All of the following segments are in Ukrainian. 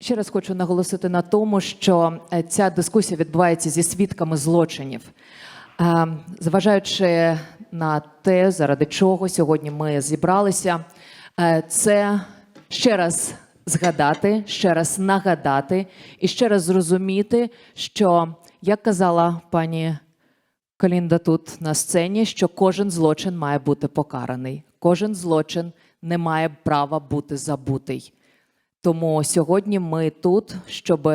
Ще раз хочу наголосити на тому, що е, ця дискусія відбувається зі свідками злочинів. Е, Зважаючи на те, заради чого сьогодні ми зібралися, е, це ще раз згадати, ще раз нагадати і ще раз зрозуміти, що як казала пані Калінда тут на сцені, що кожен злочин має бути покараний, кожен злочин не має права бути забутий. Тому сьогодні ми тут, щоб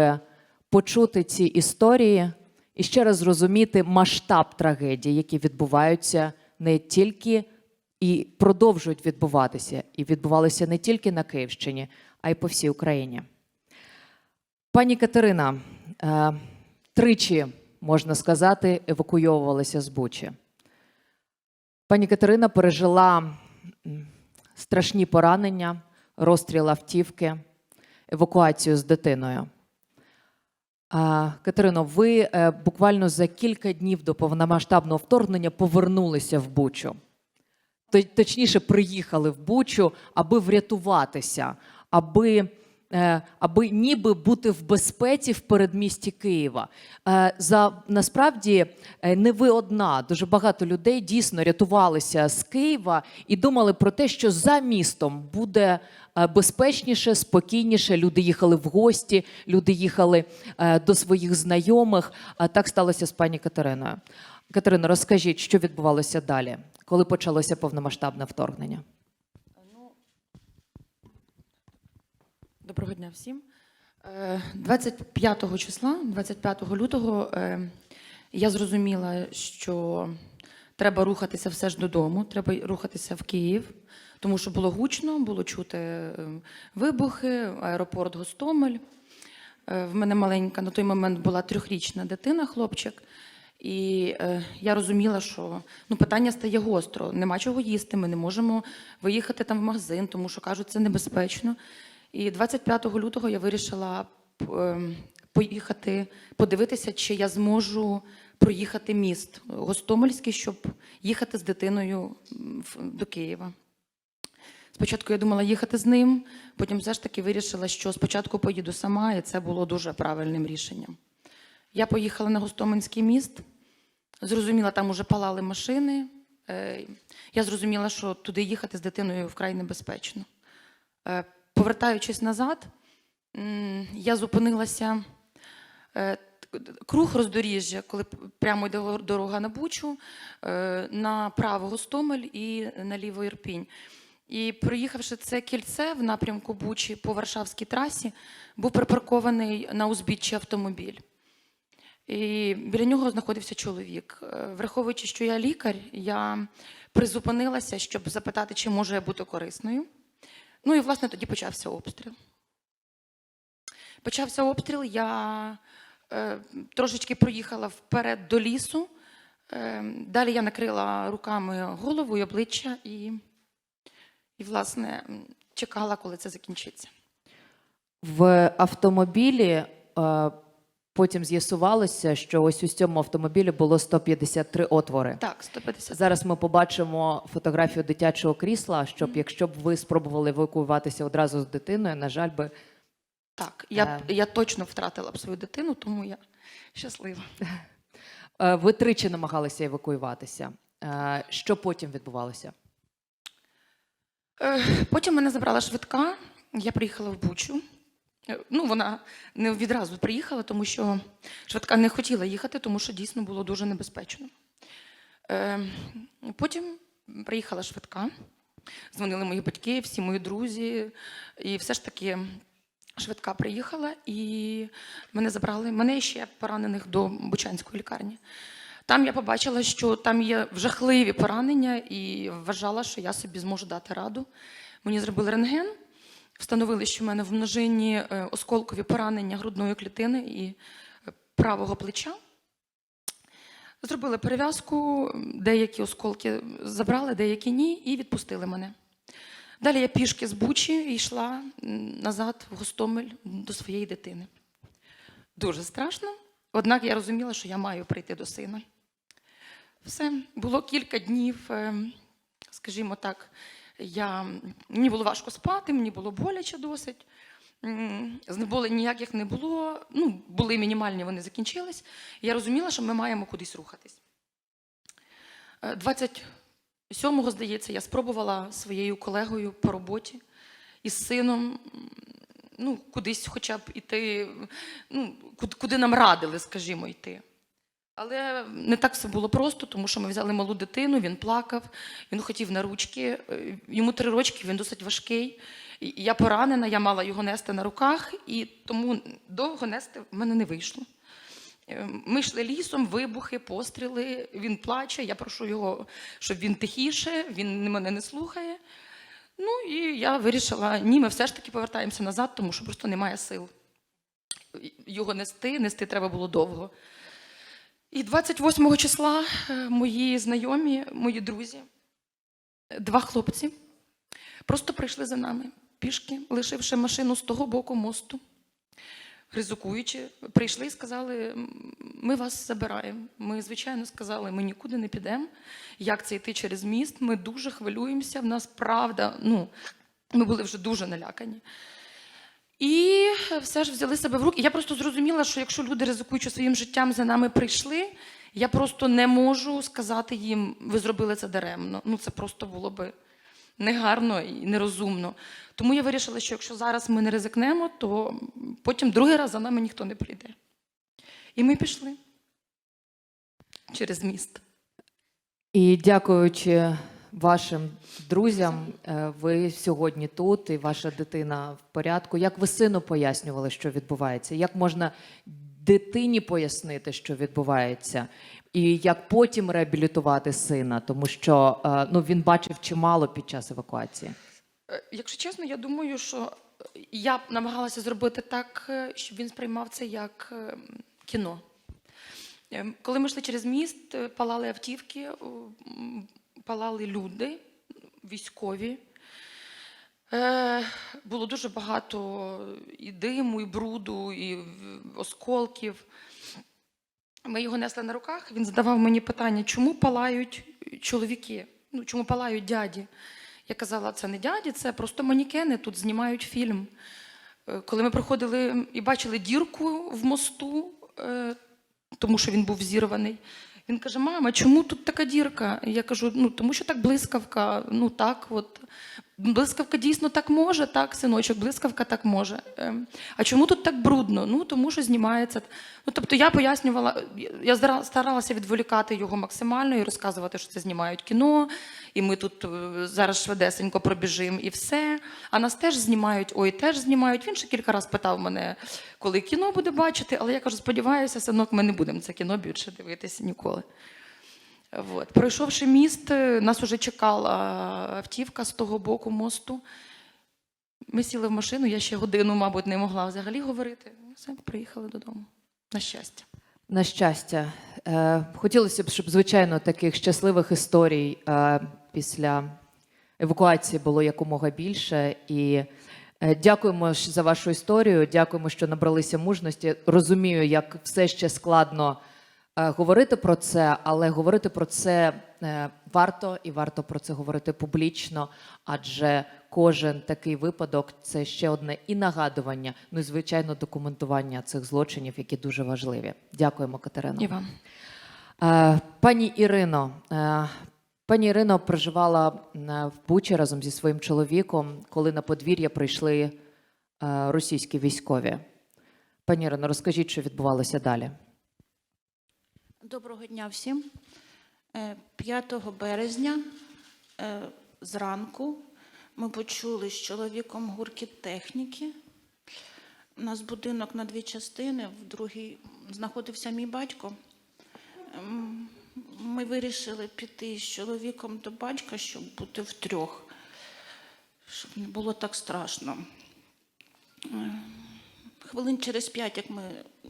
почути ці історії і ще раз зрозуміти масштаб трагедій, які відбуваються не тільки і продовжують відбуватися, і відбувалися не тільки на Київщині, а й по всій Україні. Пані Катерина, е, тричі, можна сказати, евакуйовувалася з Бучі. Пані Катерина пережила страшні поранення, розстріл автівки, евакуацію з дитиною. Катерино, ви е, буквально за кілька днів до повномасштабного вторгнення повернулися в Бучу. Точніше, приїхали в Бучу, аби врятуватися, аби, е, аби ніби бути в безпеці в передмісті Києва. Е, За насправді не ви одна. Дуже багато людей дійсно рятувалися з Києва і думали про те, що за містом буде безпечніше, спокійніше. Люди їхали в гості, люди їхали е, до своїх знайомих. А Так сталося з пані Катериною. Катерино, розкажіть, що відбувалося далі, коли почалося повномасштабне вторгнення? Доброго дня всім. Е, 25 числа, 25 лютого, е, я зрозуміла, що треба рухатися все ж додому, треба рухатися в Київ, тому що було гучно, було чути е, вибухи, аеропорт Гостомель. Е, В мене маленька на той момент була трьохрічна дитина, хлопчик. І е, я розуміла, що ну, питання стає гостро. Нема чого їсти, ми не можемо виїхати там в магазин, тому що кажуть, це небезпечно. І 25 лютого я вирішила е, поїхати, подивитися, чи я зможу проїхати міст Гостомельський, щоб їхати з дитиною до Києва. Спочатку я думала їхати з ним, потім все ж таки вирішила, що спочатку поїду сама, і це було дуже правильним рішенням. Я поїхала на Гостомельський міст, зрозуміла, там уже палали машини. Е, Я зрозуміла, що туди їхати з дитиною вкрай небезпечно. Е, Повертаючись назад, я зупинилася е, круг роздоріжжя, коли прямо йде дорога на Бучу, е, направо Гостомель і наліво Ірпінь. І проїхавши це кільце в напрямку Бучі по Варшавській трасі, був припаркований на узбіччі автомобіль. І біля нього знаходився чоловік. Е, Враховуючи, що я лікар, я призупинилася, щоб запитати, чи можу я бути корисною. Ну і власне тоді почався обстріл. Почався обстріл, я е, трошечки проїхала вперед до лісу. Е, далі я накрила руками голову і обличчя і, і власне, чекала, коли це закінчиться. В автомобілі е, потім з'ясувалося, що ось у цьому автомобілі було 153 отвори. Так, 150. Зараз ми побачимо фотографію дитячого крісла, щоб якщо б ви спробували евакуюватися одразу з дитиною, на жаль би Так, я, Е. я точно втратила б свою дитину, тому я щаслива. Е, ви тричі намагалися евакуюватися. Що потім відбувалося? Е, Потім мене забрала швидка, я приїхала в Бучу. Е, Ну, вона не відразу приїхала, тому що швидка не хотіла їхати, тому що дійсно було дуже небезпечно. Е, Потім приїхала швидка, дзвонили мої батьки, всі мої друзі, і все ж таки швидка приїхала, і мене забрали. Мене ще поранених до Бучанської лікарні. Там я побачила, що там є жахливі поранення, і вважала, що я собі зможу дати раду. Мені зробили рентген, встановили, що в мене в множині е, осколкові поранення грудної клітини і е, правого плеча. Зробили перев'язку, деякі осколки забрали, деякі ні, і відпустили мене. Далі я пішки з Бучі йшла назад в Гостомель до своєї дитини. Дуже страшно, однак я розуміла, що я маю прийти до сина. Все, було кілька днів, ем, скажімо так, я, мені було важко спати, мені було боляче досить. М, Знеболень ніяких не було. Ну, були мінімальні, вони закінчились. Я розуміла, що ми маємо кудись рухатись. Е, 27-го, здається, я спробувала своєю колегою по роботі із сином ну, кудись хоча б іти, ну, куди нам радили, скажімо, йти. Але не так все було просто, тому що ми взяли малу дитину, він плакав, він хотів на ручки. е, Йому три рочки, він досить важкий. Я поранена, я мала його нести на руках, і тому довго нести в мене не вийшло. Е, Ми йшли лісом, вибухи, постріли. Він плаче. Я прошу його, щоб він тихіше, він мене не слухає. Ну і я вирішила, ні, ми все ж таки повертаємося назад, тому що просто немає сил. Його нести, нести треба було довго. І 28 числа е, мої знайомі, мої друзі, два хлопці, просто прийшли за нами пішки, лишивши машину з того боку мосту, ризикуючи, прийшли і сказали: ми вас забираємо. Ми, звичайно, сказали, ми нікуди не підемо. Як це йти через міст? Ми дуже хвилюємося. В нас правда, ну, ми були вже дуже налякані. І все ж взяли себе в руки. Я просто зрозуміла, що якщо люди, ризикуючи своїм життям, за нами прийшли, я просто не можу сказати їм, ви зробили це даремно. Ну це просто було би негарно і нерозумно. Тому я вирішила, що якщо зараз ми не ризикнемо, то потім другий раз за нами ніхто не прийде. І ми пішли через міст. І дякуючи вашим друзям, е, ви сьогодні тут, і ваша дитина в порядку. Як ви сину пояснювали, що відбувається? Як можна дитині пояснити, що відбувається? І як потім реабілітувати сина, тому що е, ну він бачив чимало під час евакуації. Е, Якщо чесно, я думаю, що я намагалася зробити так, щоб він сприймав це як кіно. Е, Коли ми йшли через міст, палали автівки, палали люди, військові. Е, Було дуже багато і диму, і бруду, і осколків. Ми його несли на руках. Він задавав мені питання, чому палають чоловіки? Ну, чому палають дяді? Я казала, це не дяді, це просто манікени, тут знімають фільм. Е, Коли ми проходили і бачили дірку в мосту, е, тому що він був зірваний, він каже: Мама, чому тут така дірка? Я кажу, ну тому що так блискавка, ну так, от. Блискавка дійсно так може, так, синочок, блискавка так може. Ем, А чому тут так брудно? Ну тому що знімається. Ну тобто я пояснювала, я старалася відволікати його максимально і розказувати, що це знімають кіно, і ми тут е, зараз швидесенько пробіжимо і все. А нас теж знімають, ой, теж знімають. Він ще кілька разів питав мене, коли кіно буде бачити, але я кажу, сподіваюся, синок, ми не будемо це кіно більше дивитися ніколи. От. Пройшовши міст, е, нас уже чекала автівка з того боку мосту. Ми сіли в машину, я ще годину, мабуть, не могла взагалі говорити. Все, приїхали додому. На щастя. На щастя, Е, хотілося б, щоб звичайно таких щасливих історій е, після евакуації було якомога більше. І дякуємо за вашу історію. Дякуємо, що набралися мужності. Розумію, як все ще складно говорити про це, але говорити про це е, варто і варто про це говорити публічно, адже кожен такий випадок це ще одне і нагадування, ну і звичайно документування цих злочинів, які дуже важливі. Дякуємо, Катерино. І вам. Е, Пані Ірино, е, пані Ірино проживала е, в Бучі разом зі своїм чоловіком, коли на подвір'я прийшли е, російські військові. Пані Ірино, розкажіть, що відбувалося далі. Доброго дня всім. Е, 5 березня е, зранку ми почули з чоловіком гуркіт техніки. У нас будинок на дві частини, в другій знаходився мій батько. Ем, Ми вирішили піти з чоловіком до батька, щоб бути втрьох, щоб не було так страшно. Хвилин через п'ять, як ми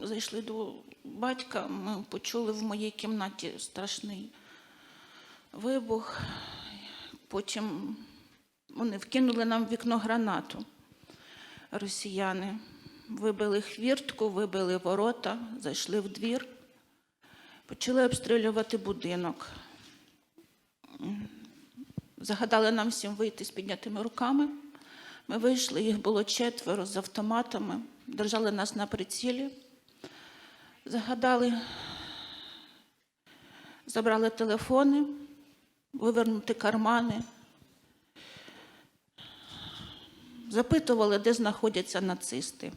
зайшли до батька, ми почули в моїй кімнаті страшний вибух. Потім вони вкинули нам в вікно гранату. Росіяни вибили хвіртку, вибили ворота, зайшли в двір, почали обстрілювати будинок. Загадали нам всім вийти з піднятими руками. Ми вийшли, їх було четверо з автоматами, держали нас на прицілі, загадали, забрали телефони, вивернути кармани, запитували, де знаходяться нацисти.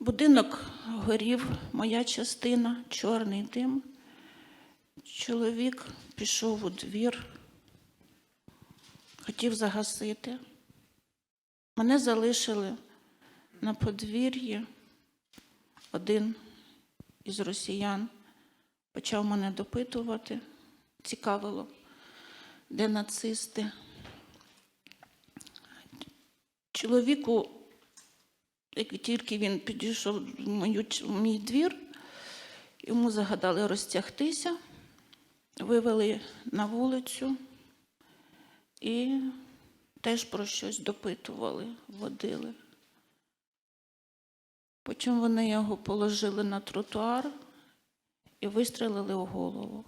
Будинок горів, моя частина, чорний дим. Чоловік пішов у двір, хотів загасити. Мене залишили на подвір'ї. Один із росіян почав мене допитувати, цікавило, де нацисти. Чоловіку, як тільки він підійшов в мою, в мій двір, йому загадали розтягтися, вивели на вулицю і теж про щось допитували, водили. Потім вони його положили на тротуар і вистрелили у голову.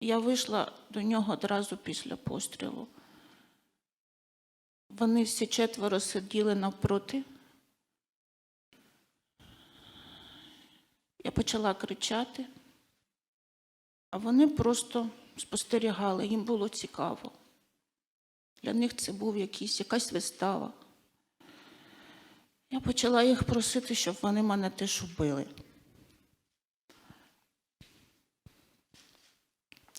Я вийшла до нього одразу після пострілу. Вони всі четверо сиділи навпроти. Я почала кричати, а вони просто спостерігали, їм було цікаво. Для них це був якийсь, якась вистава. Я почала їх просити, щоб вони мене теж убили.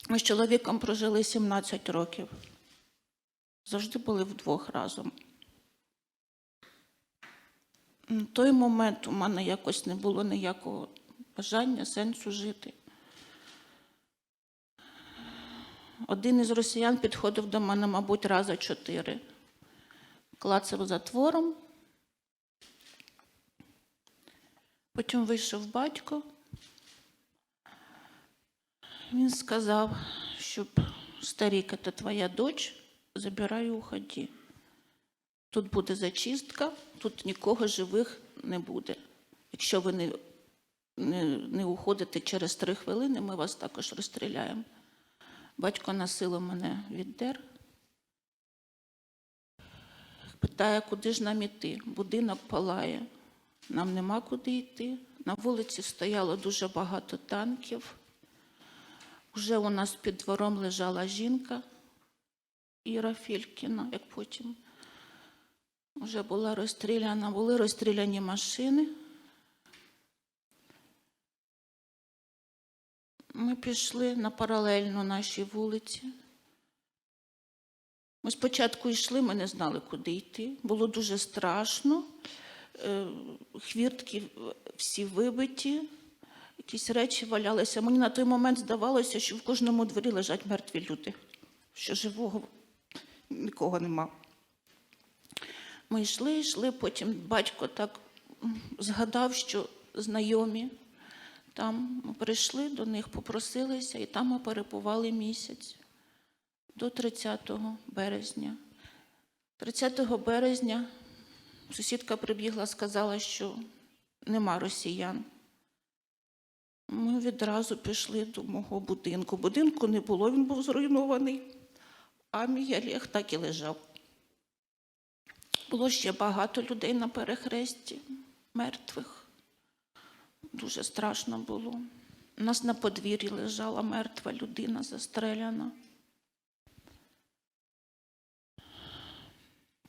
Ми з чоловіком прожили 17 років. Завжди були вдвох разом. На той момент у мене якось не було ніякого бажання, сенсу жити. Один із росіян підходив до мене, мабуть, раза чотири. Клацав затвором. Потім вийшов батько. Він сказав, щоб старіка, це твоя доч, забирай і уходи. Тут буде зачистка, тут нікого живих не буде. Якщо ви не, не, не уходите через три хвилини, ми вас також розстріляємо. Батько насилу мене віддер. Питає, куди ж нам іти? Будинок палає. Нам нема куди йти. На вулиці стояло дуже багато танків. Уже у нас під двором лежала жінка Іра Фількіна, як потім вже була розстріляна, були розстріляні машини. Ми пішли на паралельно нашій вулиці. Ми спочатку йшли, ми не знали, куди йти. Було дуже страшно. Е, Хвіртки всі вибиті, якісь речі валялися. Мені на той момент здавалося, що в кожному дворі лежать мертві люди, що живого нікого нема. Ми йшли, йшли, потім батько так згадав, що знайомі там ми прийшли до них, попросилися, і там ми перебували місяць до 30 березня. 30 березня сусідка прибігла, сказала, що нема росіян. Ми відразу пішли до мого будинку. Будинку не було, він був зруйнований, а мій Олег так і лежав. Було ще багато людей на перехресті, мертвих. Дуже страшно було. У нас на подвір'ї лежала мертва людина застреляна.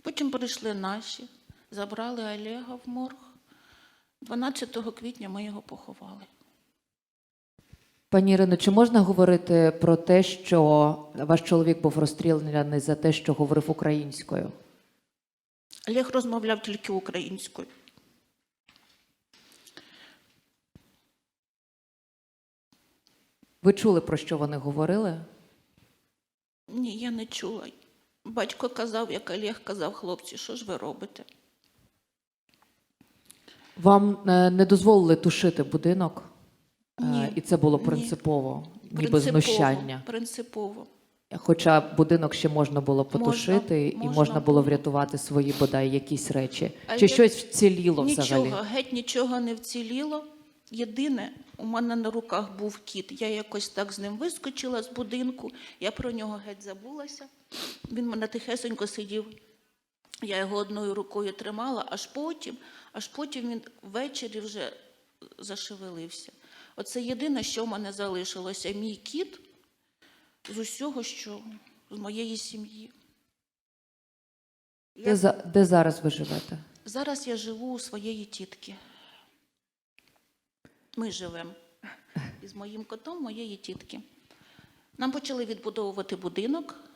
Потім прийшли наші, забрали Олега в морг. 12 квітня ми його поховали. Пані Ірино, чи можна говорити про те, що ваш чоловік був розстріляний за те, що говорив українською? Олег розмовляв тільки українською. Ви чули, про що вони говорили? Ні, я не чула. Батько казав, як Олег казав, хлопці, що ж ви робите? Вам е, не дозволили тушити будинок, Е, Ні, і це було ні. принципово, ніби Принципово, знущання. Принципово. Хоча будинок ще можна було потушити і можна можна було врятувати свої бодай якісь речі. А Чи я- щось вціліло Нічого, взагалі? геть нічого не вціліло. єдине, у мене на руках був кіт. Я якось так з ним вискочила з будинку, я про нього геть забулася. Він мене тихесенько сидів. Я його одною рукою тримала, аж потім, аж потім він ввечері вже зашевелився. Оце єдине, що в мене залишилося. Мій кіт з усього, що з моєї сім'ї. Де, за, де зараз ви живете? Зараз я живу у своєї тітки. Ми живемо із моїм котом моєї тітки. Нам почали відбудовувати будинок.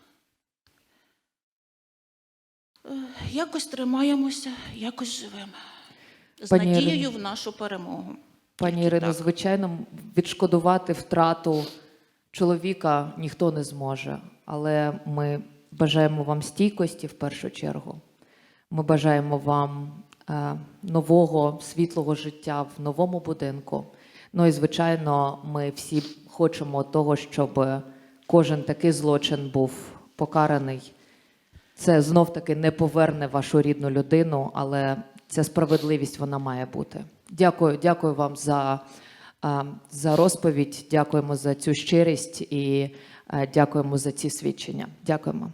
Якось тримаємося, якось живемо. З Пані надією Ірино. в нашу перемогу. Пані Тільки Ірино, так. звичайно, відшкодувати втрату чоловіка ніхто не зможе, але ми бажаємо вам стійкості в першу чергу. Ми бажаємо вам е, нового світлого життя в новому будинку. Ну і звичайно, ми всі хочемо того, щоб кожен такий злочин був покараний. Це знов таки не поверне вашу рідну людину, але ця справедливість вона має бути. Дякую, дякую вам за, за розповідь. Дякуємо за цю щирість і дякуємо за ці свідчення. Дякуємо.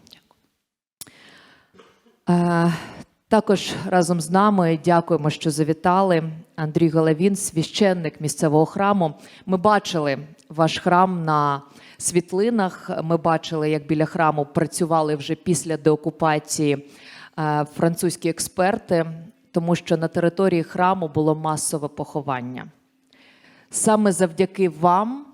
Також разом з нами дякуємо, що завітали. Андрій Головін, священник місцевого храму. Ми бачили ваш храм на світлинах. Ми бачили, як біля храму працювали вже після деокупації е, французькі експерти, тому що на території храму було масове поховання. Саме завдяки вам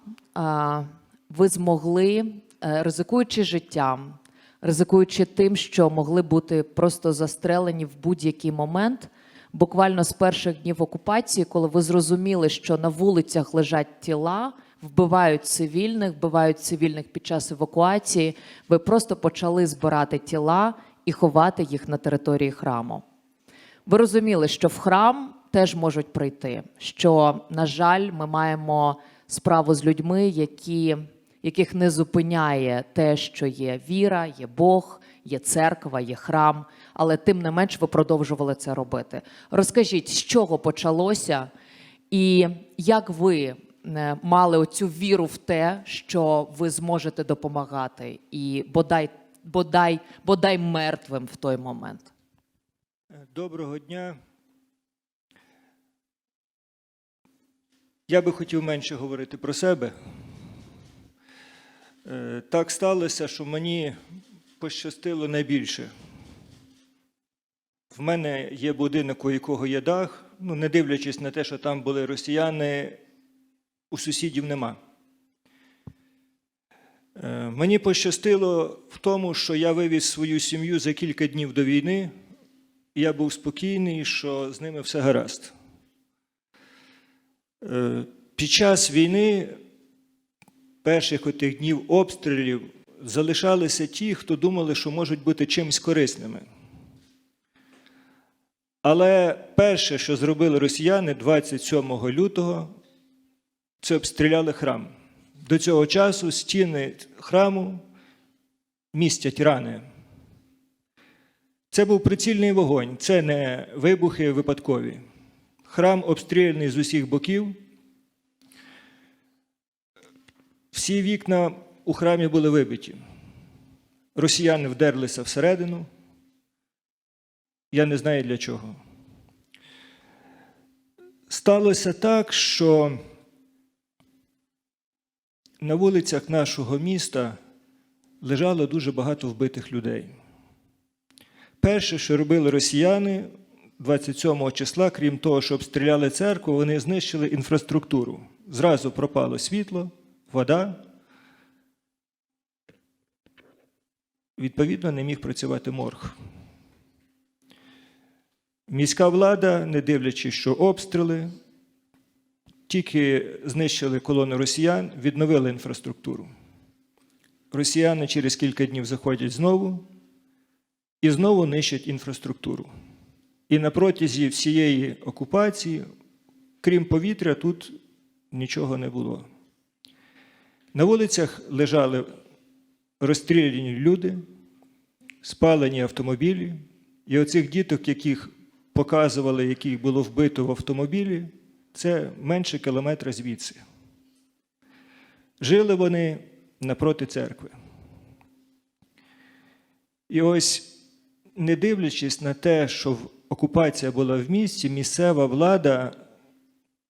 ви змогли, е, ризикуючи життям, ризикуючи тим, що могли бути просто застрелені в будь-який момент, буквально з перших днів окупації, коли ви зрозуміли, що на вулицях лежать тіла, вбивають цивільних, вбивають цивільних під час евакуації, ви просто почали збирати тіла і ховати їх на території храму. Ви розуміли, що в храм теж можуть прийти. Що, на жаль, ми маємо справу з людьми, які, яких не зупиняє те, що є віра, є Бог, є церква, є храм. Але тим не менш ви продовжували це робити. Розкажіть, з чого почалося, і як ви мали оцю віру в те, що ви зможете допомагати, і бодай, бодай, бодай мертвим в той момент. Доброго дня. Я би хотів менше говорити про себе. Е, Так сталося, що мені пощастило найбільше. В мене є будинок, у якого є дах. Ну, не дивлячись на те, що там були росіяни, у сусідів нема. Е, Мені пощастило в тому, що я вивіз свою сім'ю за кілька днів до війни. І я був спокійний, що з ними все гаразд. Е, Під час війни, перших отих днів обстрілів, залишалися ті, хто думали, що можуть бути чимось корисними. Але перше, що зробили росіяни 27 лютого, це обстріляли храм. До цього часу стіни храму містять рани. Це був прицільний вогонь, це не вибухи випадкові. Храм обстріляний з усіх боків. Всі вікна у храмі були вибиті. Росіяни вдерлися всередину. Я не знаю для чого. Сталося так, що на вулицях нашого міста лежало дуже багато вбитих людей. Перше, що робили росіяни 27 числа, крім того, що обстріляли церкву, вони знищили інфраструктуру. Зразу пропало світло, вода. Відповідно, не міг працювати морг. Міська влада, не дивлячись, що обстріли, тільки знищили колону росіян, відновили інфраструктуру. Росіяни через кілька днів заходять знову і знову нищать інфраструктуру. І на протязі всієї окупації, крім повітря, тут нічого не було. На вулицях лежали розстріляні люди, спалені автомобілі, і оцих діток, яких показували, яких було вбито в автомобілі, Це менше кілометра звідси. Жили вони напроти церкви. І ось, не дивлячись на те, що окупація була в місті, місцева влада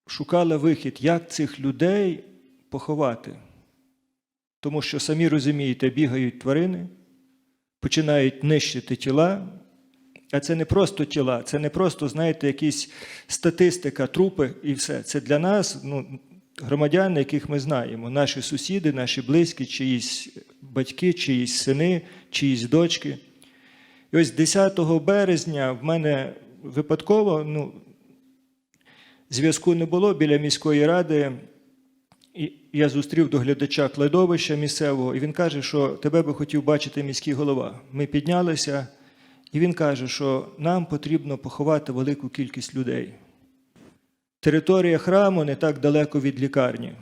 шукала вихід, як цих людей поховати. Тому що, самі розумієте, бігають тварини, починають нищити тіла. А це не просто тіла, це не просто, знаєте, якісь статистика, трупи і все. Це для нас, ну, громадяни, яких ми знаємо, наші сусіди, наші близькі, чиїсь батьки, чиїсь сини, чиїсь дочки. І ось 10 березня в мене випадково, ну, зв'язку не було біля міської ради. І я зустрів доглядача кладовища місцевого, і він каже, що тебе би хотів бачити міський голова. Ми піднялися, і він каже, що нам потрібно поховати велику кількість людей. Територія храму не так далеко від лікарні.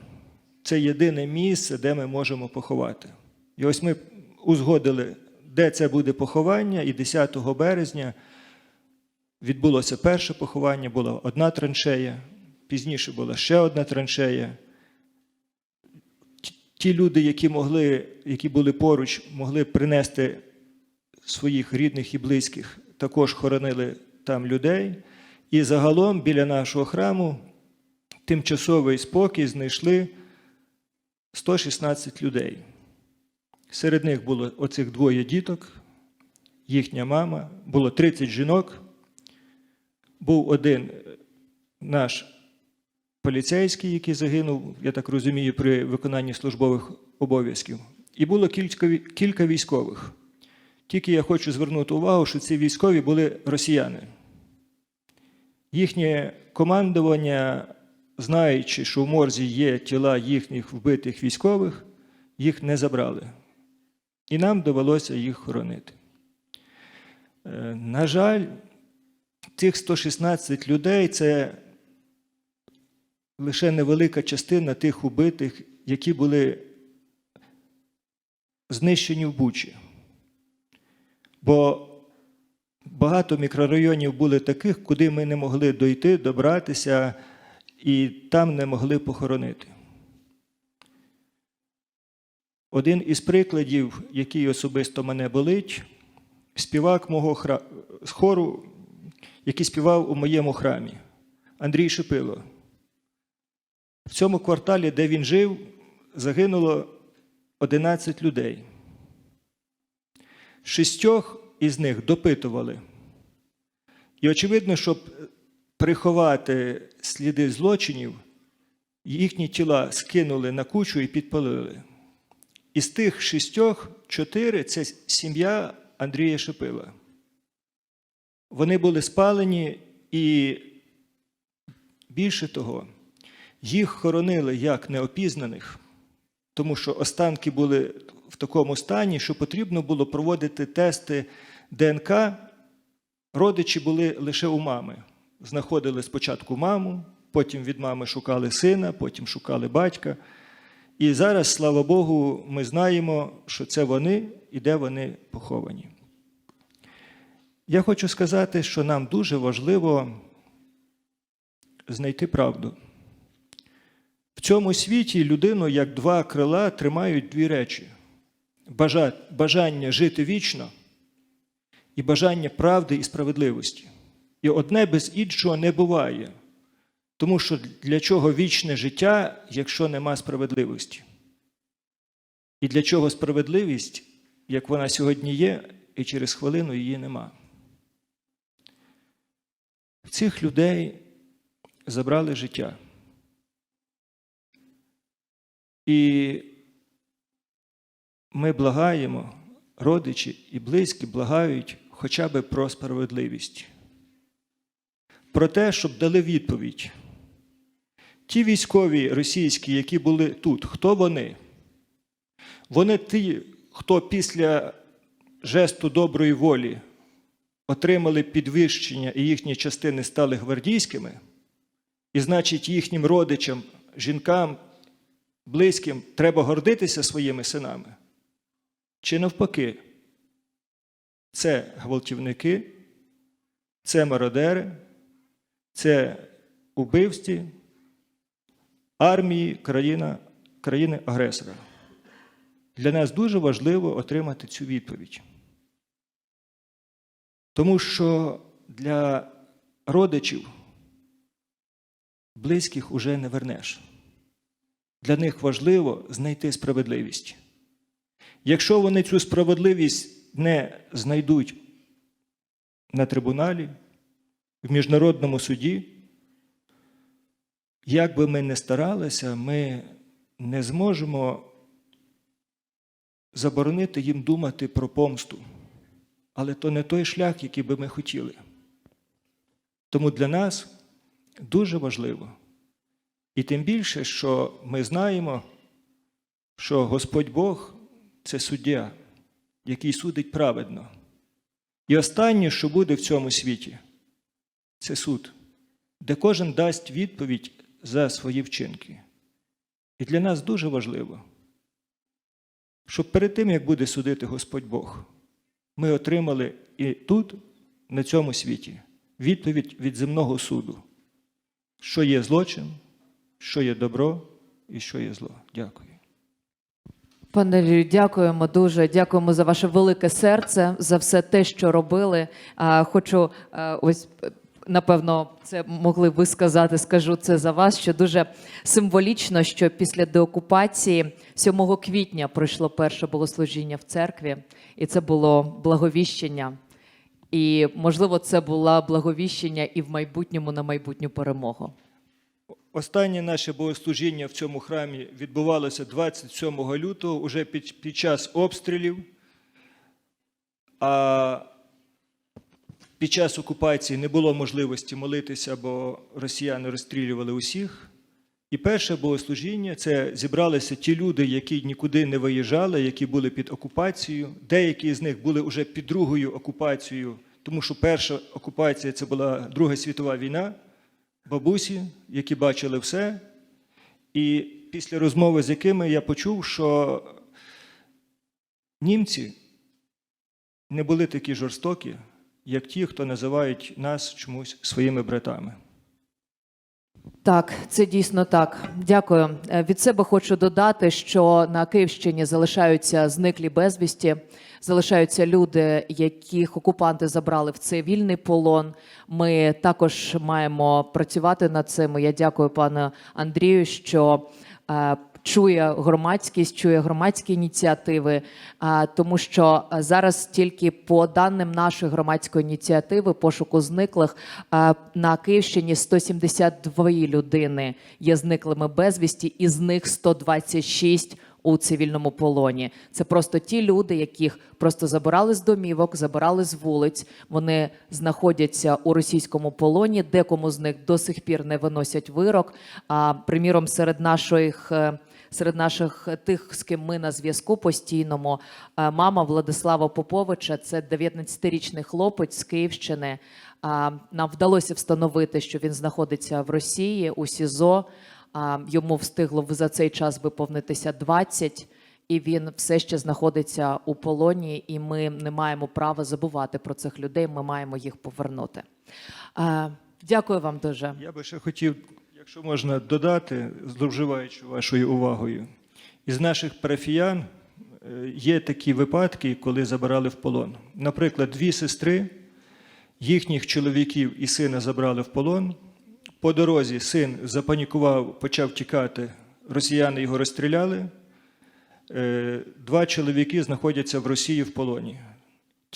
Це єдине місце, де ми можемо поховати. І ось ми узгодили, де це буде поховання, і 10 березня відбулося перше поховання, була одна траншея, пізніше була ще одна траншея. Ті- люди, які могли, які були поруч, могли принести своїх рідних і близьких, також хоронили там людей. І загалом біля нашого храму тимчасовий спокій знайшли 116 людей. Серед них було оцих двоє діток, їхня мама, було 30 жінок. Був один е, наш поліцейський, який загинув, я так розумію, при виконанні службових обов'язків. І було кілька військових. Тільки я хочу звернути увагу, що ці військові були росіяни. Їхнє командування, знаючи, що в морзі є тіла їхніх вбитих військових, їх не забрали. І нам довелося їх хоронити. Е, На жаль, цих 116 людей це лише невелика частина тих убитих, які були знищені в Бучі. Бо багато мікрорайонів були таких, куди ми не могли дойти, добратися, і там не могли похоронити. Один із прикладів, який особисто мене болить, співак мого хра... хору, який співав у моєму храмі, Андрій Шипило. В цьому кварталі, де він жив, загинуло 11 людей. Шістьох із них допитували. І очевидно, щоб приховати сліди злочинів, їхні тіла скинули на кучу і підпалили. Із тих шістьох чотири це сім'я Андрія Шипила. Вони були спалені, і більше того, їх хоронили як неопізнаних, тому що останки були в такому стані, що потрібно було проводити тести ДНК. Родичі були лише у мами. Знаходили спочатку маму, потім від мами шукали сина, потім шукали батька. І зараз, слава Богу, ми знаємо, що це вони і де вони поховані. Я хочу сказати, що нам дуже важливо знайти правду. В цьому світі людину, як два крила, тримають дві речі: бажання жити вічно і бажання правди і справедливості. І одне без іншого не буває. Тому що для чого вічне життя, якщо нема справедливості? І для чого справедливість, як вона сьогодні є, і через хвилину її нема? Цих людей забрали життя. І ми благаємо, родичі і близькі благають хоча б про справедливість. Про те, щоб дали відповідь. Ті військові російські, які були тут, хто вони? Вони ті, хто після жесту доброї волі отримали підвищення і їхні частини стали гвардійськими, і значить, їхнім родичам, жінкам, близьким треба гордитися своїми синами. Чи навпаки, це гвалтівники, це мародери, це убивці, армії країни-агресора. Для нас дуже важливо отримати цю відповідь. Тому що для родичів близьких уже не вернеш. Для них важливо знайти справедливість. Якщо вони цю справедливість не знайдуть на трибуналі, в міжнародному суді, як би ми не старалися, ми не зможемо заборонити їм думати про помсту. Але то не той шлях, який би ми хотіли. Тому для нас дуже важливо. І тим більше, що ми знаємо, що Господь Бог це суддя, який судить праведно. І останнє, що буде в цьому світі, це суд, де кожен дасть відповідь за свої вчинки. І для нас дуже важливо, щоб перед тим, як буде судити Господь Бог, ми отримали і тут, на цьому світі, відповідь від земного суду, що є злочин, що є добро і що є зло. Дякую. Пане Юрію, дякуємо дуже. Дякуємо за ваше велике серце, за все те, що робили. Хочу ось. Напевно, це могли ви сказати, скажу це за вас, що дуже символічно, що після деокупації 7 квітня пройшло перше богослужіння в церкві, і це було благовіщення. І, можливо, це було благовіщення і в майбутньому на майбутню перемогу. Останнє наше богослужіння в цьому храмі відбувалося 27 лютого, уже під, під час обстрілів. А під час окупації не було можливості молитися, бо росіяни розстрілювали усіх. І перше богослужіння це зібралися ті люди, які нікуди не виїжджали, які були під окупацією. Деякі з них були вже під другою окупацією, тому що перша окупація це була Друга світова війна бабусі, які бачили все. І після розмови з якими я почув, що німці не були такі жорстокі, як ті, хто називають нас чомусь своїми братами. Так, це дійсно так. Дякую. Е, Від себе хочу додати, що на Київщині залишаються зниклі безвісті, залишаються люди, яких окупанти забрали в цивільний полон. Ми також маємо працювати над цим. Я дякую пану Андрію, що е, чує громадськість, чує громадські ініціативи, тому що зараз тільки по даним нашої громадської ініціативи пошуку зниклих на Київщині 172 людини є зниклими безвісті, із них 126 у цивільному полоні. Це просто ті люди, яких просто забирали з домівок, забирали з вулиць. Вони знаходяться у російському полоні. Декому з них до сих пір не виносять вирок. А приміром, серед наших. Е, Серед наших тих, з ким ми на зв'язку постійному, е, мама Владислава Поповича, це 19-річний хлопець з Київщини. Нам вдалося встановити, що він знаходиться в Росії у СІЗО. А, Йому встигло за цей час виповнитися 20, і він все ще знаходиться у полоні, і ми не маємо права забувати про цих людей. Ми маємо їх повернути. Дякую вам дуже. Я би ще хотів, якщо можна додати, зловживаючи вашою увагою, із наших парафіян е, є такі випадки, коли забирали в полон. Наприклад, дві сестри, їхніх чоловіків і сина забрали в полон. По дорозі син запанікував, почав тікати, росіяни його розстріляли. Е, Два чоловіки знаходяться в Росії в полоні.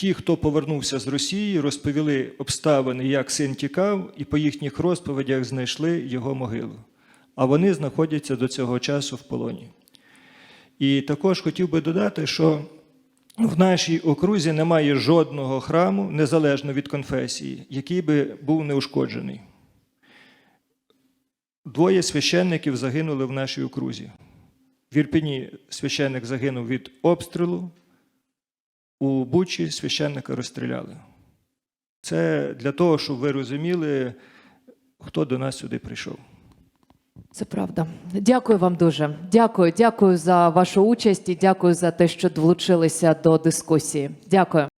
Ті, хто повернувся з Росії, розповіли обставини, як син тікав, і по їхніх розповідях знайшли його могилу. А вони знаходяться до цього часу в полоні. І також хотів би додати, що в нашій окрузі немає жодного храму, незалежно від конфесії, який би був неушкоджений. Двоє священників загинули в нашій окрузі. В Ірпені священник загинув від обстрілу, у Бучі священника розстріляли. Це для того, щоб ви розуміли, хто до нас сюди прийшов. Це правда. Дякую вам дуже. Дякую, дякую за вашу участь і дякую за те, що долучилися до дискусії. Дякую.